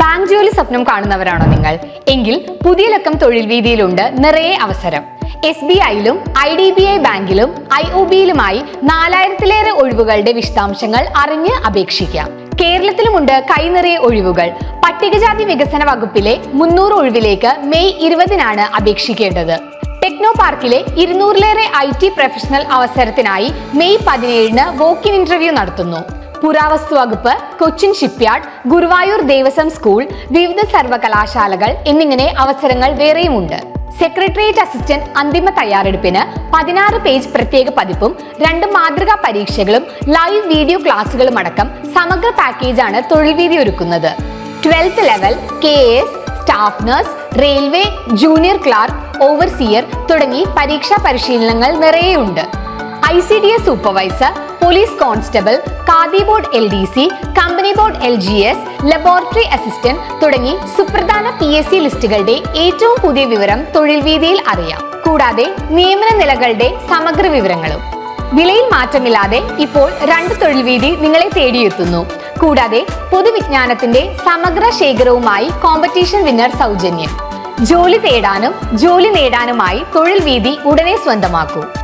Bank ജോലി സ്വപ്നം കാണുന്നവരാണോ നിങ്ങൾ? എങ്കിൽ പുതിയ ലക്കം തൊഴിൽ വീതിയിലുണ്ട് നിറയെ അവസരം. എസ് ബി ഐയിലും ഐ ഡി ബി ഐ ബാങ്കിലും ഐ ഒ ബിയിലുമായി നാലായിരത്തിലേറെ ഒഴിവുകളുടെ വിശദാംശങ്ങൾ അറിഞ്ഞ് അപേക്ഷിക്കാം. കേരളത്തിലുമുണ്ട് കൈനിറയെ ഒഴിവുകൾ. പട്ടികജാതി വികസന വകുപ്പിലെ മുന്നൂറ് ഒഴിവിലേക്ക് മെയ് ഇരുപതിനാണ് അപേക്ഷിക്കേണ്ടത്. ടെക്നോ പാർക്കിലെ ഇരുന്നൂറിലേറെ ഐ ടി പ്രൊഫഷണൽ അവസരത്തിനായി മെയ് പതിനേഴിന് വോക്കിൻ ഇന്റർവ്യൂ നടത്തുന്നു. പുരാവസ്തു വകുപ്പ് കൊച്ചിൻ ഷിപ്പ്യാർഡ് ഗുരുവായൂർ ദേവസ്വം സ്കൂൾ വിവിധ സർവകലാശാലകൾ എന്നിങ്ങനെ അവസരങ്ങൾ വേറെയുമുണ്ട്. സെക്രട്ടേറിയറ്റ് അസിസ്റ്റന്റ് അന്തിമ തയ്യാറെടുപ്പിന് പതിനാറ് പേജ് പ്രത്യേക പതിപ്പും രണ്ട് മാതൃകാ പരീക്ഷകളും ലൈവ് വീഡിയോ ക്ലാസുകളും അടക്കം സമഗ്ര പാക്കേജാണ് തൊഴിൽ വീതി ഒരുക്കുന്നത്. Twelfth level K S staff nurse railway junior clerk overseer തുടങ്ങി പരീക്ഷാ പരിശീലനങ്ങൾ നിറയെയുണ്ട് I C D S supervisor police constable Khadi board L D C company board L G S laboratory assistant തുടങ്ങി സുപ്രധാന പി എസ് സി ലിസ്റ്റുകളുടെ ഏറ്റവും പുതിയ വിവരം തൊഴിൽ വീതിയിൽ അറിയാം. കൂടാതെ നിയമന നിലകളുടെ സമഗ്ര വിവരങ്ങളും. വിലയിൽ മാറ്റമില്ലാതെ ഇപ്പോൾ രണ്ട് തൊഴിൽ വീതി നിങ്ങളെ തേടിയെത്തുന്നു. കൂടാതെ പൊതുവിജ്ഞാനത്തിന്റെ സമഗ്ര ശേഖരവുമായി കോമ്പറ്റീഷൻ വിന്നർ സൗജന്യം. ജോലി തേടാനും ജോലി നേടാനുമായി തൊഴിൽ വീതി ഉടനെ സ്വന്തമാക്കൂ.